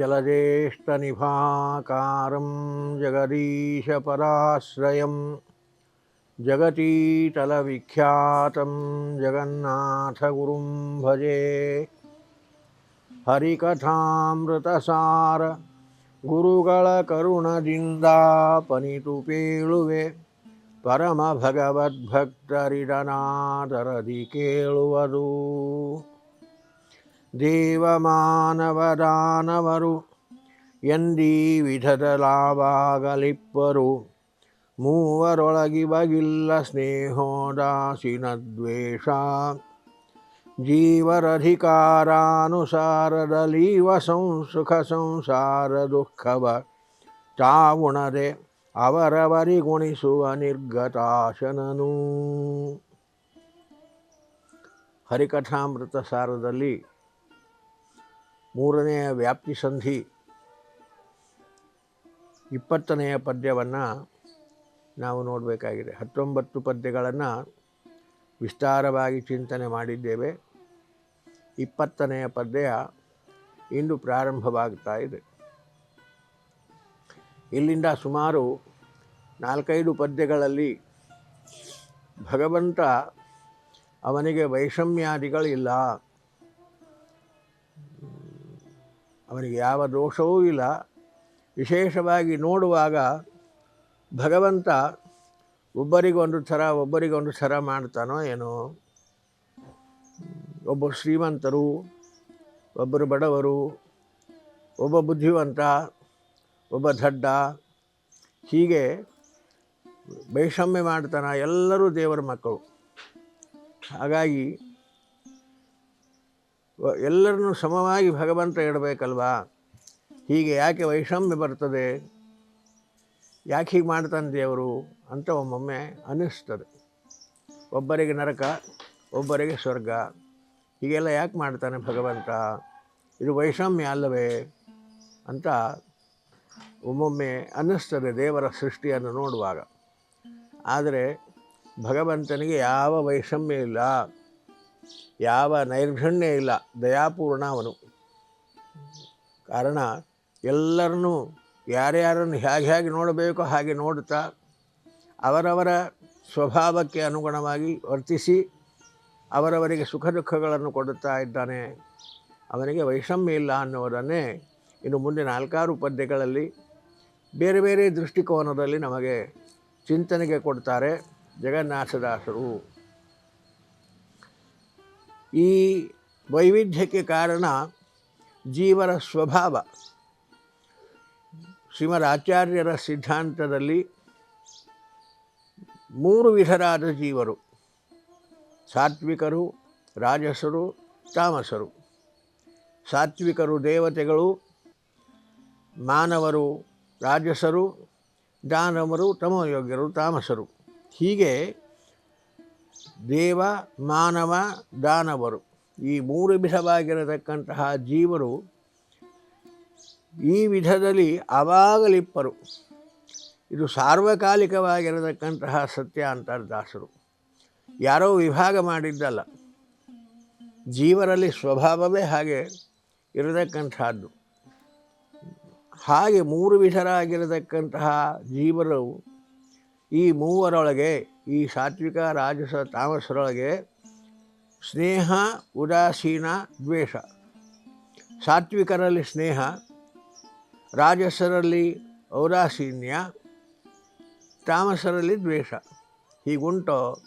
जलज्येष्ठनिभाकारं जगदीशपराश्रयं जगतीतलविख्यातं जगन्नाथगुरुं भजे ಹರಿಕಥಾಮೃತಸಾರ ಗುರುಗಳ ಕರುಣದಿಂದ ಪೇಳುವೆ ಪರಮ ಭಗವದ್ಭಕ್ತರಿಡನಾದರದಿ ಕೇಳುವುದು ದೇವಮಾನವದಾನವರು ಎಂದೀ ವಿಧದ ಲಾಭಾಗಲಿಪ್ಪರು. ಮೂವರೊಳಗಿವಗಿಲ್ಲ ಸ್ನೇಹೋದಾಸಿನ ದ್ವೇಷ. ಜೀವರಧಿಕಾರಾನುಸಾರದಲೀವ ಸಂಸುಖ ಸಂಸಾರ ದುಃಖವ ತಾವುಣದೆ ಅವರವರಿಗುಣಿಸುವ ನಿರ್ಗತಾಶನನೂ. ಹರಿಕಥಾಮೃತ ಸಾರದಲ್ಲಿ ಮೂರನೆಯ ವ್ಯಾಪ್ತಿ ಸಂಧಿ ಇಪ್ಪತ್ತನೆಯ ಪದ್ಯವನ್ನು ನಾವು ನೋಡಬೇಕಾಗಿದೆ. ಹತ್ತೊಂಬತ್ತು ಪದ್ಯಗಳನ್ನು ವಿಸ್ತಾರವಾಗಿ ಚಿಂತನೆ ಮಾಡಿದ್ದೇವೆ. ಇಪ್ಪತ್ತನೆಯ ಪದ್ಯ ಇಂದು ಪ್ರಾರಂಭವಾಗ್ತಾ ಇದೆ. ಇಲ್ಲಿಂದ ಸುಮಾರು ನಾಲ್ಕೈದು ಪದ್ಯಗಳಲ್ಲಿ ಭಗವಂತ ಅವನಿಗೆ ವೈಷಮ್ಯಾದಿಗಳಿಲ್ಲ. ಅವನಿಗೆ ಯಾವ ದೋಷವೂ ಇಲ್ಲ. ವಿಶೇಷವಾಗಿ ನೋಡುವಾಗ ಭಗವಂತ ಒಬ್ಬರಿಗೊಂದು ಥರ ಒಬ್ಬರಿಗೊಂದು ಥರ ಮಾಡ್ತಾನೋ ಏನೋ. ಒಬ್ಬ ಶ್ರೀಮಂತರು, ಒಬ್ಬರು ಬಡವರು, ಒಬ್ಬ ಬುದ್ಧಿವಂತ, ಒಬ್ಬ ದಡ್ಡ, ಹೀಗೆ ವೈಷಮ್ಯ ಮಾಡ್ತಾನ ಎಲ್ಲರೂ ದೇವರ ಮಕ್ಕಳು. ಹಾಗಾಗಿ ಎಲ್ಲರನ್ನು ಸಮವಾಗಿ ಭಗವಂತ ಇಡಬೇಕಲ್ವಾ? ಹೀಗೆ ಯಾಕೆ ವೈಷಮ್ಯ ಬರ್ತದೆ? ಯಾಕೆ ಹೀಗೆ ಮಾಡ್ತಾನೆ ದೇವರು ಅಂತ ಒಮ್ಮೊಮ್ಮೆ ಅನ್ನಿಸ್ತದೆ. ಒಬ್ಬರಿಗೆ ನರಕ, ಒಬ್ಬರಿಗೆ ಸ್ವರ್ಗ, ಹೀಗೆಲ್ಲ ಯಾಕೆ ಮಾಡ್ತಾನೆ ಭಗವಂತ? ಇದು ವೈಷಮ್ಯ ಅಲ್ಲವೇ? ಅಂತ ಒಮ್ಮೊಮ್ಮೆ ಅನ್ನಿಸ್ತದೆ ದೇವರ ಸೃಷ್ಟಿಯನ್ನು ನೋಡುವಾಗ. ಆದರೆ ಭಗವಂತನಿಗೆ ಯಾವ ವೈಷಮ್ಯ ಇಲ್ಲ. ಯಾವ ನೈರ್ಘಣ್ಯ ಇಲ್ಲ, ದಯಾಪೂರ್ಣ ಅವನು. ಕಾರಣ, ಎಲ್ಲರನ್ನೂ ಯಾರ್ಯಾರನ್ನು ಹೇಗೆ ಹೇಗೆ ನೋಡಬೇಕೋ ಹಾಗೆ ನೋಡುತ್ತಾ ಅವರವರ ಸ್ವಭಾವಕ್ಕೆ ಅನುಗುಣವಾಗಿ ವರ್ತಿಸಿ ಅವರವರಿಗೆ ಸುಖ ದುಃಖಗಳನ್ನು ಕೊಡುತ್ತಾ ಇದ್ದಾನೆ. ಅವನಿಗೆ ವೈಷಮ್ಯ ಇಲ್ಲ ಅನ್ನುವುದನ್ನೇ ಇನ್ನು ಮುಂದೆ ನಾಲ್ಕಾರು ಪದ್ಯಗಳಲ್ಲಿ ಬೇರೆ ಬೇರೆ ದೃಷ್ಟಿಕೋನದಲ್ಲಿ ನಮಗೆ ಚಿಂತನೆಗೆ ಕೊಡ್ತಾರೆ ಜಗನ್ನಾಥದಾಸರು. ಈ ವೈವಿಧ್ಯಕ್ಕೆ ಕಾರಣ ಜೀವರ ಸ್ವಭಾವ. ಶ್ರೀಮರಾಚಾರ್ಯರ ಸಿದ್ಧಾಂತದಲ್ಲಿ ಮೂರು ವಿಧರಾದ ಜೀವರು. ಸಾತ್ವಿಕರು, ರಾಜಸರು, ತಾಮಸರು. ಸಾತ್ವಿಕರು ದೇವತೆಗಳು, ಮಾನವರು ರಾಜಸರು, ದಾನವರು, ತಮೋಯೋಗ್ಯರು, ತಾಮಸರು. ಹೀಗೆ ದೇವ, ಮಾನವ, ದಾನವರು. ಈ ಮೂರು ವಿಧವಾಗಿರತಕ್ಕಂತಹ ಜೀವರು ಈ ವಿಧದಲ್ಲಿ ಅವಾಗಲಿಪ್ಪರು. ಇದು ಸಾರ್ವಕಾಲಿಕವಾಗಿರತಕ್ಕಂತಹ ಸತ್ಯ ಅಂತಾರೆ ದಾಸರು. ಯಾರೋ ವಿಭಾಗ ಮಾಡಿದ್ದಲ್ಲ, ಜೀವರಲ್ಲಿ ಸ್ವಭಾವವೇ ಹಾಗೆ ಇರತಕ್ಕಂಥದ್ದು. ಹಾಗೆ ಮೂರು ವಿಧರಾಗಿರತಕ್ಕಂತಹ ಜೀವರು ಈ ಮೂವರೊಳಗೆ ಈ ಸಾತ್ವಿಕ, ರಾಜಸ ತಾಮಸರೊಳಗೆ ಸ್ನೇಹ, ಉದಾಸೀನ, ದ್ವೇಷ. ಸಾತ್ವಿಕರಲ್ಲಿ ಸ್ನೇಹ, ರಾಜಸರಲ್ಲಿ ಔದಾಸೀನ್ಯ, ತಾಮಸರಲ್ಲಿ ದ್ವೇಷ. ಹೀಗುಂಟು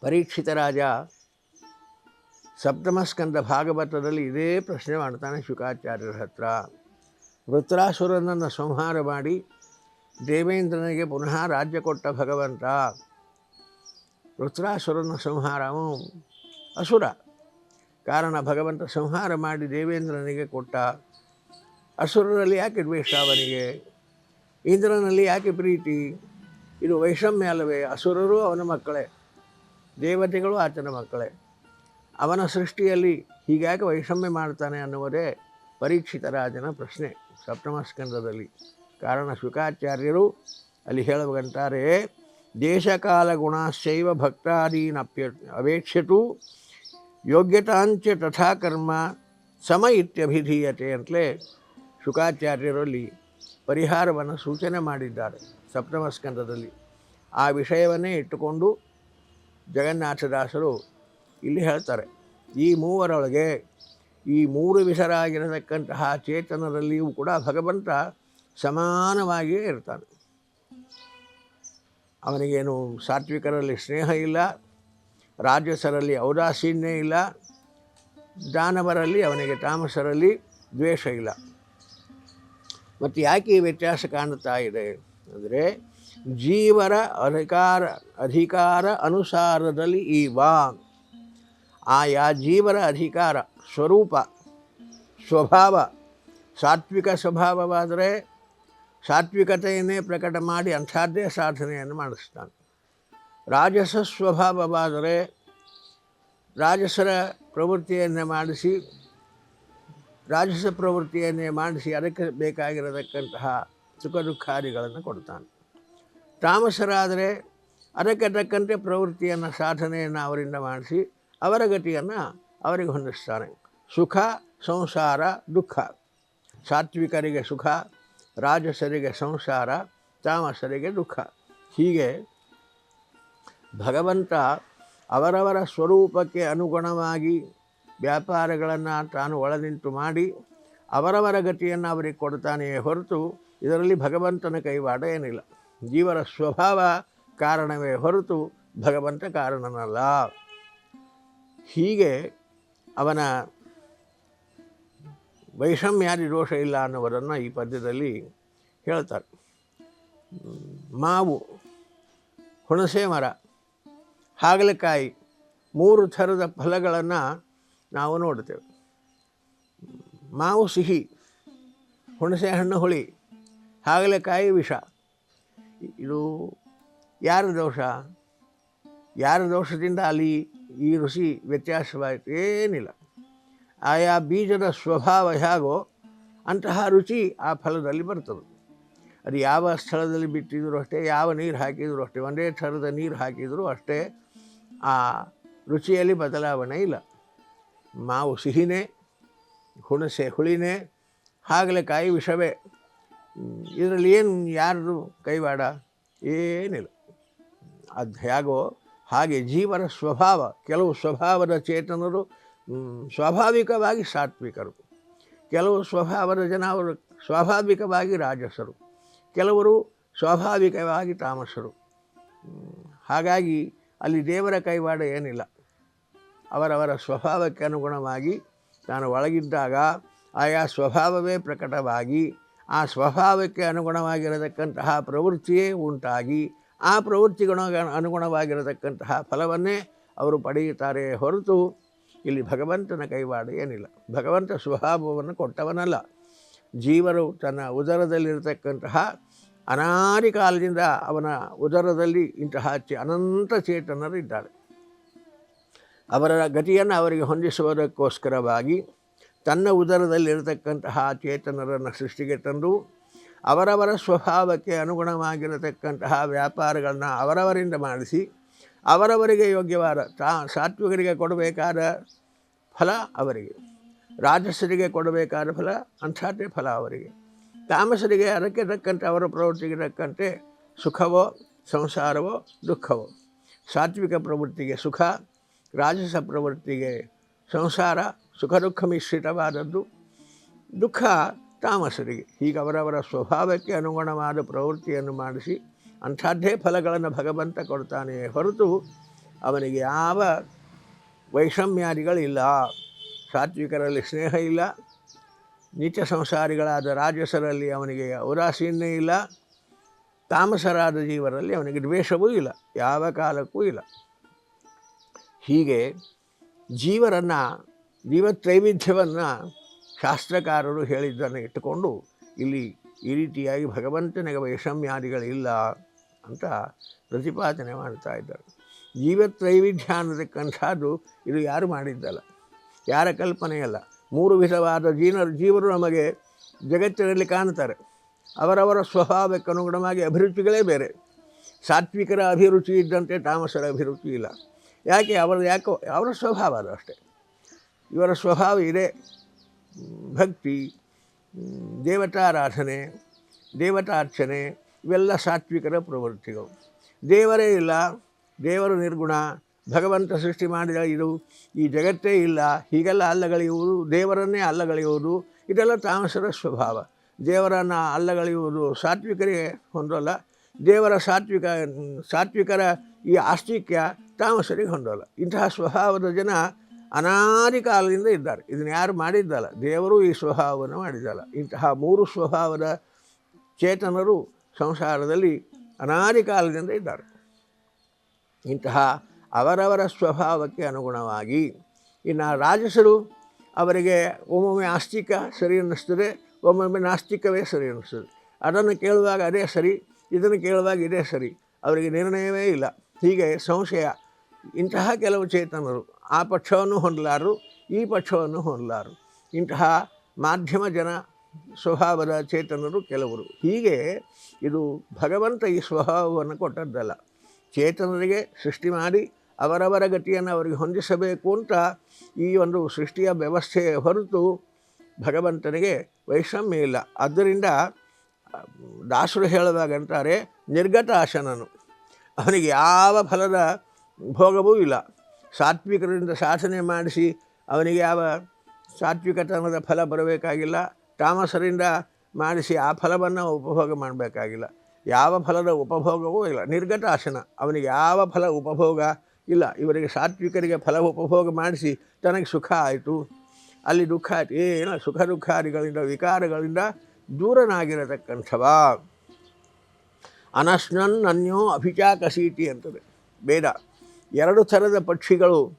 ಪರೀಕ್ಷಿತ ರಾಜ ಸಪ್ತಮಸ್ಕಂದ ಭಾಗವತದಲ್ಲಿ ಇದೇ ಪ್ರಶ್ನೆ ಮಾಡ್ತಾನೆ ಶುಕಾಚಾರ್ಯರ ಹತ್ರ. ವೃತ್ರಾಸುರನನ್ನು ಸಂಹಾರ ಮಾಡಿ ದೇವೇಂದ್ರನಿಗೆ ಪುನಃ ರಾಜ್ಯ ಕೊಟ್ಟ ಭಗವಂತ ವೃತ್ರಾಸುರನ ಸಂಹಾರವು ಅಸುರ. ಕಾರಣ ಭಗವಂತ ಸಂಹಾರ ಮಾಡಿ ದೇವೇಂದ್ರನಿಗೆ ಕೊಟ್ಟ ಅಸುರರಲ್ಲಿ ಯಾಕೆ ದ್ವೇಷ ಅವನಿಗೆ? ಇಂದ್ರನಲ್ಲಿ ಯಾಕೆ ಪ್ರೀತಿ? ಇದು ವೈಷಮ್ಯ ಅಲ್ಲವೇ? ಅಸುರರು ಅವನ ಮಕ್ಕಳೇ, ದೇವತೆಗಳು ಆತನ ಮಕ್ಕಳೇ. ಅವನ ಸೃಷ್ಟಿಯಲ್ಲಿ ಹೀಗ್ಯಾಕೆ ವೈಷಮ್ಯ ಮಾಡ್ತಾನೆ ಅನ್ನುವುದೇ ಪರೀಕ್ಷಿತ ರಾಜನ ಪ್ರಶ್ನೆ ಸಪ್ತಮ ಸ್ಕಂದದಲ್ಲಿ. ಕಾರಣ ಶುಕಾಚಾರ್ಯರು ಅಲ್ಲಿ ಹೇಳುವಂತಾರೆ ದೇಶಕಾಲ ಗುಣಾಶ್ಚೈವ ಭಕ್ತಾದೀನ್ ಅಪ್ಯ, ಅವೇಕ್ಷತು, ಯೋಗ್ಯತಾಂಚ ತಥಾ ಕರ್ಮ ಸಮ ಇತ್ಯಭಿಧೀಯತೆ ಅಂತಲೇ ಶುಕಾಚಾರ್ಯರಲ್ಲಿ ಪರಿಹಾರವನ್ನು ಸೂಚನೆ ಮಾಡಿದ್ದಾರೆ ಸಪ್ತಮ ಸ್ಕಂದದಲ್ಲಿ. ಆ ವಿಷಯವನ್ನೇ ಇಟ್ಟುಕೊಂಡು ಜಗನ್ನಾಥದಾಸರು ಇಲ್ಲಿ ಹೇಳ್ತಾರೆ, ಈ ಮೂವರೊಳಗೆ ಈ ಮೂರು ವಿಷರಾಗಿರತಕ್ಕಂತಹ ಚೇತನದಲ್ಲಿಯೂ ಕೂಡ ಭಗವಂತ ಸಮಾನವಾಗಿಯೇ ಇರ್ತಾನೆ. ಅವನಿಗೇನು ಸಾತ್ವಿಕರಲ್ಲಿ ಸ್ನೇಹ ಇಲ್ಲ, ರಾಜಸರಲ್ಲಿ ಔದಾಸೀನ್ಯ ಇಲ್ಲ, ದಾನವರಲ್ಲಿ ಅವನಿಗೆ ತಾಮಸರಲ್ಲಿ ದ್ವೇಷ ಇಲ್ಲ. ಮತ್ತು ಯಾಕೆ ಈ ವ್ಯತ್ಯಾಸ ಕಾಣುತ್ತಾ ಇದೆ ಅಂದರೆ ಜೀವರ ಅಧಿಕಾರ ಅಧಿಕಾರ ಅನುಸಾರದಲ್ಲಿ ಈ ವಾ, ಆಯಾ ಜೀವರ ಅಧಿಕಾರ ಸ್ವರೂಪ, ಸ್ವಭಾವ, ಸಾತ್ವಿಕ ಸ್ವಭಾವವಾದರೆ ಸಾತ್ವಿಕತೆಯನ್ನೇ ಪ್ರಕಟ ಮಾಡಿ ಅಂಥದ್ದೇ ಸಾಧನೆಯನ್ನು ಮಾಡಿಸ್ತಾನೆ. ರಾಜಸ ಸ್ವಭಾವವಾದರೆ ರಾಜಸರ ಪ್ರವೃತ್ತಿಯನ್ನೇ ಮಾಡಿಸಿ, ರಾಜಸ ಪ್ರವೃತ್ತಿಯನ್ನೇ ಮಾಡಿಸಿ ಅದಕ್ಕೆ ಬೇಕಾಗಿರತಕ್ಕಂತಹ ಸುಖ ದುಃಖಾದಿಗಳನ್ನು ಕೊಡ್ತಾನೆ. ತಾಮಸರಾದರೆ ಅದಕ್ಕೆ ತಕ್ಕಂತೆ ಪ್ರವೃತ್ತಿಯನ್ನು, ಸಾಧನೆಯನ್ನು ಅವರಿಂದ ಮಾಡಿಸಿ ಅವರ ಗತಿಯನ್ನು ಅವರಿಗೆ ಹೊಂದಿಸ್ತಾನೆ. ಸುಖ, ಸಂಸಾರ, ದುಃಖ. ಸಾತ್ವಿಕರಿಗೆ ಸುಖ ರಾಜಸರಿಗೆ ಸಂಸಾರ ತಾಮಸರಿಗೆ ದುಃಖ. ಹೀಗೆ ಭಗವಂತ ಅವರವರ ಸ್ವರೂಪಕ್ಕೆ ಅನುಗುಣವಾಗಿ ವ್ಯಾಪಾರಗಳನ್ನು ತಾನು ಒಳನಿಂತು ಮಾಡಿ ಅವರವರ ಗತಿಯನ್ನು ಅವರಿಗೆ ಕೊಡ್ತಾನೆಯೇ ಹೊರತು ಇದರಲ್ಲಿ ಭಗವಂತನ ಕೈವಾಡ ಏನಿಲ್ಲ. ಜೀವರ ಸ್ವಭಾವ ಕಾರಣವೇ ಹೊರತು ಭಗವಂತ ಕಾರಣನಲ್ಲ. ಹೀಗೆ ಅವನ ವೈಷಮ್ಯಾದಿ ದೋಷ ಇಲ್ಲ ಅನ್ನುವುದನ್ನು ಈ ಪದ್ಯದಲ್ಲಿ ಹೇಳ್ತಾರೆ. ಮಾವು, ಹುಣಸೆ ಮರ, ಹಾಗಲಕಾಯಿ, ಮೂರು ಥರದ ಫಲಗಳನ್ನು ನಾವು ನೋಡ್ತೇವೆ. ಮಾವು ಸಿಹಿ, ಹುಣಸೆ ಹಣ್ಣು ಹುಳಿ, ಹಾಗಲಕಾಯಿ ವಿಷ. ಇದು ಯಾರ ದೋಷ? ಯಾರ ದೋಷದಿಂದ ಅಲ್ಲಿ ಈ ರುಚಿ ವ್ಯತ್ಯಾಸವಾಯಿತು? ಏನಿಲ್ಲ. ಆಯಾ ಬೀಜದ ಸ್ವಭಾವ ಹೇಗೋ ಅಂತಹ ರುಚಿ ಆ ಫಲದಲ್ಲಿ ಬರ್ತದೆ. ಅದು ಯಾವ ಸ್ಥಳದಲ್ಲಿ ಬಿಟ್ಟಿದ್ರು ಅಷ್ಟೇ, ಯಾವ ನೀರು ಹಾಕಿದರೂ ಅಷ್ಟೇ, ಒಂದೇ ಥರದ ನೀರು ಹಾಕಿದರೂ ಅಷ್ಟೇ ಆ ರುಚಿಯಲ್ಲಿ ಬದಲಾವಣೆ ಇಲ್ಲ. ಮಾವು ಸಿಹಿನೇ, ಹುಣಸೆ ಹುಳಿನೇ, ಹಾಗಲಕಾಯಿ ವಿಷವೇ. ಇದರಲ್ಲಿ ಏನು ಯಾರದು ಕೈವಾಡ? ಏನಿಲ್ಲ. ಅದು ಹೇಗೋ ಹಾಗೆ ಜೀವನ ಸ್ವಭಾವ, ಕೆಲವು ಸ್ವಭಾವದ ಚೇತನರು ಸ್ವಾಭಾವಿಕವಾಗಿ ಸಾತ್ವಿಕರು. ಕೆಲವು ಸ್ವಭಾವದ ಜನ ಅವರು ಸ್ವಾಭಾವಿಕವಾಗಿ ರಾಜಸರು. ಕೆಲವರು ಸ್ವಾಭಾವಿಕವಾಗಿ ತಾಮಸರು. ಹಾಗಾಗಿ ಅಲ್ಲಿ ದೇವರ ಕೈವಾಡ ಏನಿಲ್ಲ. ಅವರವರ ಸ್ವಭಾವಕ್ಕೆ ಅನುಗುಣವಾಗಿ ತಾನು ಒಳಗಿದ್ದಾಗ ಆಯಾ ಸ್ವಭಾವವೇ ಪ್ರಕಟವಾಗಿ, ಆ ಸ್ವಭಾವಕ್ಕೆ ಅನುಗುಣವಾಗಿರತಕ್ಕಂತಹ ಪ್ರವೃತ್ತಿಯೇ ಉಂಟಾಗಿ, ಆ ಪ್ರವೃತ್ತಿಗಳ ಅನುಗುಣವಾಗಿರತಕ್ಕಂತಹ ಫಲವನ್ನೇ ಅವರು ಪಡೆಯುತ್ತಾರೆ ಹೊರತು ಇಲ್ಲಿ ಭಗವಂತನ ಕೈವಾಡ ಏನಿಲ್ಲ. ಭಗವಂತ ಸ್ವಭಾವವನ್ನು ಕೊಟ್ಟವನಲ್ಲ. ಜೀವರು ತನ್ನ ಉದರದಲ್ಲಿರತಕ್ಕಂತಹ ಅನಾದಿ ಕಾಲದಿಂದ ಅವನ ಉದರದಲ್ಲಿ ಇಂತಹ ಅನಂತ ಚೇತನರು ಇದ್ದಾರೆ. ಅವರ ಗತಿಯನ್ನು ಅವರಿಗೆ ಹೊಂದಿಸುವುದಕ್ಕೋಸ್ಕರವಾಗಿ ತನ್ನ ಉದರದಲ್ಲಿರತಕ್ಕಂತಹ ಚೇತನರನ್ನು ಸೃಷ್ಟಿಗೆ ತಂದು ಅವರವರ ಸ್ವಭಾವಕ್ಕೆ ಅನುಗುಣವಾಗಿರತಕ್ಕಂತಹ ವ್ಯಾಪಾರಗಳನ್ನ ಅವರವರಿಂದ ಮಾಡಿಸಿ ಅವರವರಿಗೆ ಯೋಗ್ಯವಾದ ತಾ ಸಾತ್ವಿಕರಿಗೆ ಕೊಡಬೇಕಾದ ಫಲ ಅವರಿಗೆ. ರಾಜಸರಿಗೆ ಕೊಡಬೇಕಾದ ಫಲ ಅಂಥದ್ದೇ ಫಲ ಅವರಿಗೆ. ತಾಮಸರಿಗೆ ಅದಕ್ಕೆ ತಕ್ಕಂತೆ ಅವರ ಪ್ರವೃತ್ತಿಗೆ ತಕ್ಕಂತೆ ಸುಖವೋ, ಸಂಸಾರವೋ, ದುಃಖವೋ. ಸಾತ್ವಿಕ ಪ್ರವೃತ್ತಿಗೆ ಸುಖ, ರಾಜಸ ಪ್ರವೃತ್ತಿಗೆ ಸಂಸಾರ, ಸುಖ ದುಃಖ ಮಿಶ್ರಿತವಾದದ್ದು. ದುಃಖ ತಾಮಸರಿಗೆ. ಹೀಗೆ ಅವರವರ ಸ್ವಭಾವಕ್ಕೆ ಅನುಗುಣವಾದ ಪ್ರವೃತ್ತಿಯನ್ನು ಮಾಡಿಸಿ ಅಂಥದ್ದೇ ಫಲಗಳನ್ನು ಭಗವಂತ ಕೊಡ್ತಾನೆ ಹೊರತು ಅವನಿಗೆ ಯಾವ ವೈಷಮ್ಯಾದಿಗಳಿಲ್ಲ. ಸಾತ್ವಿಕರಲ್ಲಿ ಸ್ನೇಹ ಇಲ್ಲ. ನಿತ್ಯ ಸಂಸಾರಿಗಳಾದ ರಾಜಸರಲ್ಲಿ ಅವನಿಗೆ ಔದಾಸೀನ್ಯ ಇಲ್ಲ. ತಾಮಸರಾದ ಜೀವರಲ್ಲಿ ಅವನಿಗೆ ದ್ವೇಷವೂ ಇಲ್ಲ. ಯಾವ ಕಾಲಕ್ಕೂ ಇಲ್ಲ. ಹೀಗೆ ಜೀವರನ್ನು ಜೀವತ್ರೈವಿಧ್ಯವನ್ನು ಶಾಸ್ತ್ರಕಾರರು ಹೇಳಿದ್ದನ್ನು ಇಟ್ಟುಕೊಂಡು ಇಲ್ಲಿ ಈ ರೀತಿಯಾಗಿ ಭಗವಂತನಿಗೆ ವೈಷಮ್ಯಾದಿಗಳಿಲ್ಲ. ಅಂತ ಪ್ರತಿಪಾದನೆ ಮಾಡ್ತಾ ಇದ್ದಾರೆ. ಜೀವತ್ರೈವಿಧ್ಯ ಅನ್ನತಕ್ಕಂಥದ್ದು ಇದು ಯಾರು ಮಾಡಿದ್ದಲ್ಲ? ಯಾರ ಕಲ್ಪನೆಯಲ್ಲ ಮೂರು ವಿಧವಾದ ಜೀನ ಜೀವರು ನಮಗೆ ಜಗತ್ತಿನಲ್ಲಿ ಕಾಣ್ತಾರೆ. ಅವರವರ ಸ್ವಭಾವಕ್ಕೆ ಅನುಗುಣವಾಗಿ ಅಭಿರುಚಿಗಳೇ ಬೇರೆ. ಸಾತ್ವಿಕರ ಅಭಿರುಚಿ ಇದ್ದಂತೆ ತಾಮಸರ ಅಭಿರುಚಿ ಇಲ್ಲ. ಯಾಕೆ? ಅವರ ಯಾಕೋ? ಅವರ ಸ್ವಭಾವ ಅದು ಅಷ್ಟೇ. ಇವರ ಸ್ವಭಾವ ಇದೆ. ಭಕ್ತಿ, ದೇವತಾರಾಧನೆ, ದೇವತಾರ್ಚನೆ ಇವೆಲ್ಲ ಸಾತ್ವಿಕರ ಪ್ರವೃತ್ತಿಗಳು. ದೇವರೇ ಇಲ್ಲ, ದೇವರು ನಿರ್ಗುಣ, ಭಗವಂತ ಸೃಷ್ಟಿ ಮಾಡಿದ ಇದು ಈ ಜಗತ್ತೇ ಇಲ್ಲ, ಹೀಗೆಲ್ಲ ಅಲ್ಲಗಳೆಯುವುದು, ದೇವರನ್ನೇ ಅಲ್ಲಗಳೆಯುವುದು, ಇದೆಲ್ಲ ತಾಮಸರ ಸ್ವಭಾವ. ದೇವರನ್ನು ಅಲ್ಲಗಳೆಯುವುದು ಸಾತ್ವಿಕರಿಗೆ ಹೊಂದಲ್ಲ, ದೇವರ ಸಾತ್ವಿಕ, ಸಾತ್ವಿಕರ ಈ ಆಸ್ತಿಕ್ಯ ತಾಮಸರಿಗೆ ಹೊಂದಲ್ಲ. ಇಂತಹ ಸ್ವಭಾವದ ಜನ ಅನಾದಿ ಕಾಲದಿಂದ ಇದ್ದಾರೆ. ಇದನ್ನು ಯಾರು ಮಾಡಿದ್ದಲ್ಲ? ದೇವರು ಈ ಸ್ವಭಾವವನ್ನು ಮಾಡಿದ್ದಲ್ಲ. ಇಂತಹ ಮೂರು ಸ್ವಭಾವದ ಚೇತನರು ಸಂಸಾರದಲ್ಲಿ ಅನಾದಿ ಕಾಲದಿಂದ ಇದ್ದಾರೆ. ಇಂತಹ ಅವರವರ ಸ್ವಭಾವಕ್ಕೆ ಅನುಗುಣವಾಗಿ ಇನ್ನು ರಾಜಸರು ಅವರಿಗೆ ಒಮ್ಮೊಮ್ಮೆ ಆಸ್ತಿಕ ಸರಿ ಅನ್ನಿಸ್ತದೆ, ಒಮ್ಮೊಮ್ಮೆ ನಾಸ್ತಿಕವೇ ಸರಿ ಅನ್ನಿಸ್ತದೆ. ಅದನ್ನು ಕೇಳುವಾಗ ಅದೇ ಸರಿ, ಇದನ್ನು ಕೇಳುವಾಗ ಇದೇ ಸರಿ, ಅವರಿಗೆ ನಿರ್ಣಯವೇ ಇಲ್ಲ. ಹೀಗೆ ಸಂಶಯ, ಇಂತಹ ಕೆಲವು ಚೇತನರು ಆ ಪಕ್ಷವನ್ನು ಹೊಂದಲಾರು, ಈ ಪಕ್ಷವನ್ನು ಹೊಂದಲಾರು. ಇಂತಹ ಮಾಧ್ಯಮ ಜನ ಸ್ವಭಾವದ ಚೇತನರು ಕೆಲವರು. ಹೀಗೆ ಇದು ಭಗವಂತ ಈ ಸ್ವಭಾವವನ್ನು ಕೊಟ್ಟದ್ದಲ್ಲ. ಚೇತನರಿಗೆ ಸೃಷ್ಟಿ ಮಾಡಿ ಅವರವರ ಗತಿಯನ್ನು ಅವರಿಗೆ ಹೊಂದಿಸಬೇಕು ಅಂತ ಈ ಒಂದು ಸೃಷ್ಟಿಯ ವ್ಯವಸ್ಥೆಯ ಹೊರತು ಭಗವಂತನಿಗೆ ವೈಷಮ್ಯ ಇಲ್ಲ. ಆದ್ದರಿಂದ ದಾಸರು ಹೇಳಿದಾಗ ಅಂತಾರೆ ನಿರ್ಗತಾಶನನು ಅವನಿಗೆ ಯಾವ ಫಲದ ಭೋಗವೂ ಇಲ್ಲ. ಸಾತ್ವಿಕರಿಂದ ಸಾಧನೆ ಮಾಡಿಸಿ ಅವನಿಗೆ ಯಾವ ಸಾತ್ವಿಕತನದ ಫಲ ಬರಬೇಕಾಗಿಲ್ಲ. ತಾಮಸರಿಂದ ಮಾಡಿಸಿ ಆ ಫಲವನ್ನು ಉಪಭೋಗ ಮಾಡಬೇಕಾಗಿಲ್ಲ. ಯಾವ ಫಲದ ಉಪಭೋಗವೂ ಇಲ್ಲ. ನಿರ್ಗತಾಶನ ಅವನಿಗೆ ಯಾವ ಫಲ ಉಪಭೋಗ ಇಲ್ಲ. ಇವರಿಗೆ ಸಾತ್ವಿಕರಿಗೆ ಫಲ ಉಪಭೋಗ ಮಾಡಿಸಿ ತನಗೆ ಸುಖ ಆಯಿತು. ಅಲ್ಲಿ ದುಃಖ ಆಯಿತು. ಏನು ಸುಖ ದುಃಖಾದಿಗಳಿಂದ, ವಿಕಾರಗಳಿಂದ ದೂರನಾಗಿರತಕ್ಕಂಥವ. ಅನಶ್ನನ್ ಅನ್ಯೋ ಅಭಿಚಾಕಸೀಟಿ ಅಂತದೆ. ಬೇಡ ಎರಡು ಥರದ ಪಕ್ಷಿಗಳು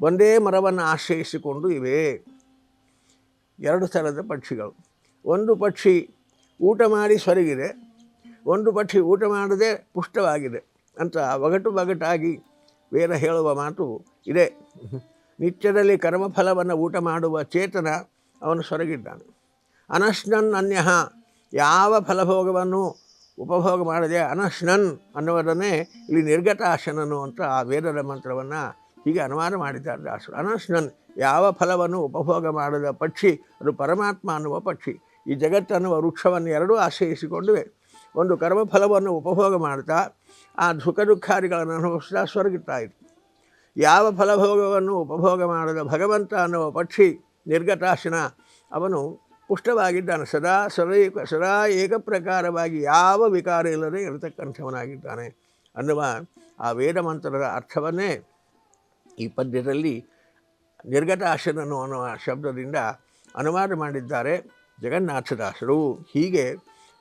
ಒಂದೇ ಮರವನ್ನು ಆಶ್ರಯಿಸಿಕೊಂಡು ಇವೆ. ಎರಡು ಥರದ ಪಕ್ಷಿಗಳು. ಒಂದು ಪಕ್ಷಿ ಊಟ ಮಾಡಿ ಸೊರಗಿದೆ, ಒಂದು ಪಕ್ಷಿ ಊಟ ಮಾಡದೆ ಪುಷ್ಟವಾಗಿದೆ ಅಂತ ಒಗಟು ಬಗಟಾಗಿ ವೇದ ಹೇಳುವ ಮಾತು ಇದೆ. ನಿತ್ಯದಲ್ಲಿ ಕರ್ಮಫಲವನ್ನು ಊಟ ಮಾಡುವ ಚೇತನ ಅವನು ಸೊರಗಿದ್ದಾನೆ. ಅನಶ್ನನ್ ಅನ್ಯ ಯಾವ ಫಲಭೋಗವನ್ನು ಉಪಭೋಗ ಮಾಡದೆ ಅನಶ್ನನ್ ಅನ್ನುವುದನ್ನೇ ಇಲ್ಲಿ ನಿರ್ಗತಾಶನನು ಅಂತ ಆ ವೇದದ ಮಂತ್ರವನ್ನು ಹೀಗೆ ಅನುವಾದ ಮಾಡಿದ್ದಾರೆ ದಾಸರು. ಅನಶ್ನನ್ ಯಾವ ಫಲವನ್ನು ಉಪಭೋಗ ಮಾಡದ ಪಕ್ಷಿ, ಅದು ಪರಮಾತ್ಮ ಅನ್ನುವ ಪಕ್ಷಿ. ಈ ಜಗತ್ತನ್ನುವ ವೃಕ್ಷವನ್ನು ಎರಡೂ ಆಶ್ರಯಿಸಿಕೊಂಡಿವೆ. ಒಂದು ಕರ್ಮಫಲವನ್ನು ಉಪಭೋಗ ಮಾಡ್ತಾ, ಆ ಸುಖ ದುಃಖಾದಿಗಳನ್ನು ಅನುಭವಿಸ್ತಾ ಸ್ವರ್ಗಿತಾ ಇತ್ತು. ಯಾವ ಫಲಭೋಗವನ್ನು ಉಪಭೋಗ ಮಾಡದ ಭಗವಂತ ಅನ್ನುವ ಪಕ್ಷಿ ನಿರ್ಗತಾಶನ, ಅವನು ಪುಷ್ಟವಾಗಿದ್ದಾನೆ. ಸದಾ ಸದೈಕ ಸದಾ ಏಕಪ್ರಕಾರವಾಗಿ ಯಾವ ವಿಕಾರ ಇಲ್ಲದೆ ಇರತಕ್ಕಂಥವನಾಗಿದ್ದಾನೆ ಅನ್ನುವ ಆ ವೇದ ಮಂತ್ರದ ಅರ್ಥವನ್ನೇ ಈ ಪದ್ಯದಲ್ಲಿ ನಿರ್ಗತಾಶನನು ಅನ್ನುವ ಶಬ್ದದಿಂದ ಅನುವಾದ ಮಾಡಿದ್ದಾರೆ ಜಗನ್ನಾಥದಾಸರು. ಹೀಗೆ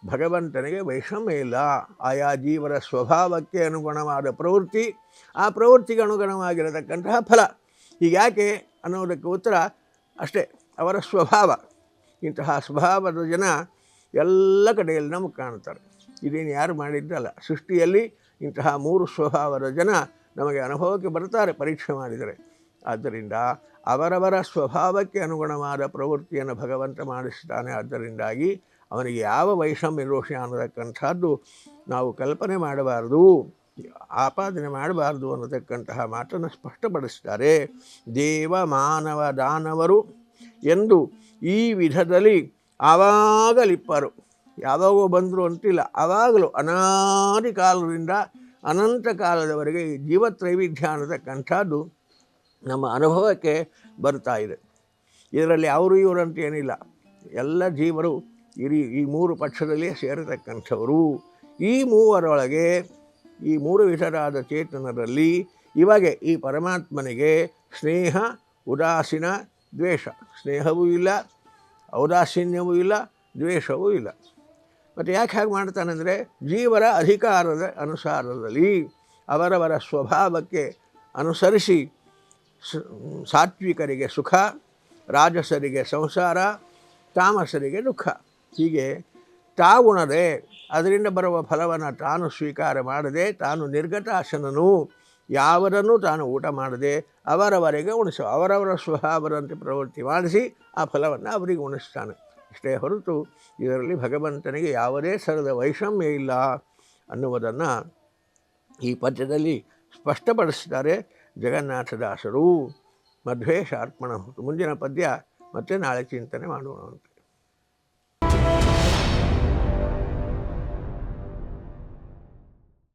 ಭಗವಂತನಿಗೆ ವೈಷಮ್ಯ ಇಲ್ಲ ಆಯಾ ಜೀವರ ಸ್ವಭಾವಕ್ಕೆ ಅನುಗುಣವಾದ ಪ್ರವೃತ್ತಿ, ಆ ಪ್ರವೃತ್ತಿಗೆ ಅನುಗುಣವಾಗಿರತಕ್ಕಂತಹ ಫಲ. ಹೀಗ್ಯಾಕೆ ಅನ್ನೋದಕ್ಕೆ ಉತ್ತರ ಅಷ್ಟೇ, ಅವರ ಸ್ವಭಾವ. ಇಂತಹ ಸ್ವಭಾವದ ಜನ ಎಲ್ಲ ಕಡೆಯಲ್ಲಿ ನಮಗೆ ಕಾಣ್ತಾರೆ. ಇದೇನು ಯಾರು ಮಾಡಿದ್ದಲ್ಲ. ಸೃಷ್ಟಿಯಲ್ಲಿ ಇಂತಹ ಮೂರು ಸ್ವಭಾವದ ಜನ ನಮಗೆ ಅನುಭವಕ್ಕೆ ಬರ್ತಾರೆ, ಪರೀಕ್ಷೆ ಮಾಡಿದರೆ. ಆದ್ದರಿಂದ ಅವರವರ ಸ್ವಭಾವಕ್ಕೆ ಅನುಗುಣವಾದ ಪ್ರವೃತ್ತಿಯನ್ನು ಭಗವಂತ ಮಾಡಿಸ್ತಾನೆ. ಆದ್ದರಿಂದಾಗಿ ಅವನಿಗೆ ಯಾವ ವೈಷಮ್ಯ ದೋಷ ಅನ್ನತಕ್ಕಂಥದ್ದು ನಾವು ಕಲ್ಪನೆ ಮಾಡಬಾರದು. ಆಪಾದನೆ ಮಾಡಬಾರ್ದು ಅನ್ನತಕ್ಕಂತಹ ಮಾತನ್ನು ಸ್ಪಷ್ಟಪಡಿಸ್ತಾರೆ. ದೇವ ಮಾನವ ದಾನವರು ಎಂದು ಈ ವಿಧದಲ್ಲಿ ಆವಾಗಲಿಪ್ಪರು ಯಾವಾಗೋ ಬಂದರು ಅಂತಿಲ್ಲ. ಆವಾಗಲೂ ಅನಾದಿ ಕಾಲದಿಂದ ಅನಂತ ಕಾಲದವರೆಗೆ ಜೀವತ್ರೈವಿಧ್ಯ ಅನ್ನತಕ್ಕಂಥದ್ದು ನಮ್ಮ ಅನುಭವಕ್ಕೆ ಬರ್ತಾ ಇದೆ. ಇದರಲ್ಲಿ ಅವರು ಅಂತ ಏನಿಲ್ಲ. ಎಲ್ಲ ಜೀವರು ಇರಿ, ಈ ಮೂರು ಪಕ್ಷದಲ್ಲಿ ಸೇರತಕ್ಕಂಥವರು. ಈ ಮೂವರೊಳಗೆ ಈ ಮೂರು ವಿಧರಾದ ಚೇತನರಲ್ಲಿ ಇವಾಗೆ ಈ ಪರಮಾತ್ಮನಿಗೆ ಸ್ನೇಹ, ಉದಾಸೀನ, ದ್ವೇಷ. ಸ್ನೇಹವೂ ಇಲ್ಲ, ಔದಾಸೀನ್ಯವೂ ಇಲ್ಲ, ದ್ವೇಷವೂ ಇಲ್ಲ. ಮತ್ತು ಯಾಕೆ ಹಾಗೆ ಮಾಡ್ತಾನೆಂದರೆ ಜೀವರ ಅಧಿಕಾರದ ಅನುಸಾರದಲ್ಲಿ ಅವರವರ ಸ್ವಭಾವಕ್ಕೆ ಅನುಸರಿಸಿ ಸಾತ್ವಿಕರಿಗೆ ಸುಖ, ರಾಜಸರಿಗೆ ಸಂಸಾರ, ತಾಮಸರಿಗೆ ದುಃಖ. ಹೀಗೆ ತಾವುಣದೆ ಅದರಿಂದ ಬರುವ ಫಲವನ್ನು ತಾನು ಸ್ವೀಕಾರ ಮಾಡದೆ, ತಾನು ನಿರ್ಗತಾಸನನು ಯಾವರನ್ನು ತಾನು ಊಟ ಮಾಡದೆ ಅವರವರಿಗೆ ಉಣಿಸು. ಅವರವರ ಸ್ವಭಾವದಂತೆ ಪ್ರವೃತ್ತಿ ಮಾಡಿಸಿ ಆ ಫಲವನ್ನು ಅವರಿಗೆ ಉಣಿಸ್ತಾನೆ. ಅಷ್ಟೇ ಹೊರತು ಇದರಲ್ಲಿ ಭಗವಂತನಿಗೆ ಯಾವುದೇ ಸರದ ವೈಷಮ್ಯ ಇಲ್ಲ ಅನ್ನುವುದನ್ನು ಈ ಪದ್ಯದಲ್ಲಿ ಸ್ಪಷ್ಟಪಡಿಸ್ತಾರೆ ಜಗನ್ನಾಥದಾಸರು ಮಧ್ವೇಶ ಅರ್ಪಣ ಮುಂದಿನ ಪದ್ಯ ಮತ್ತೆ ನಾಳೆ ಚಿಂತನೆ ಮಾಡೋಣ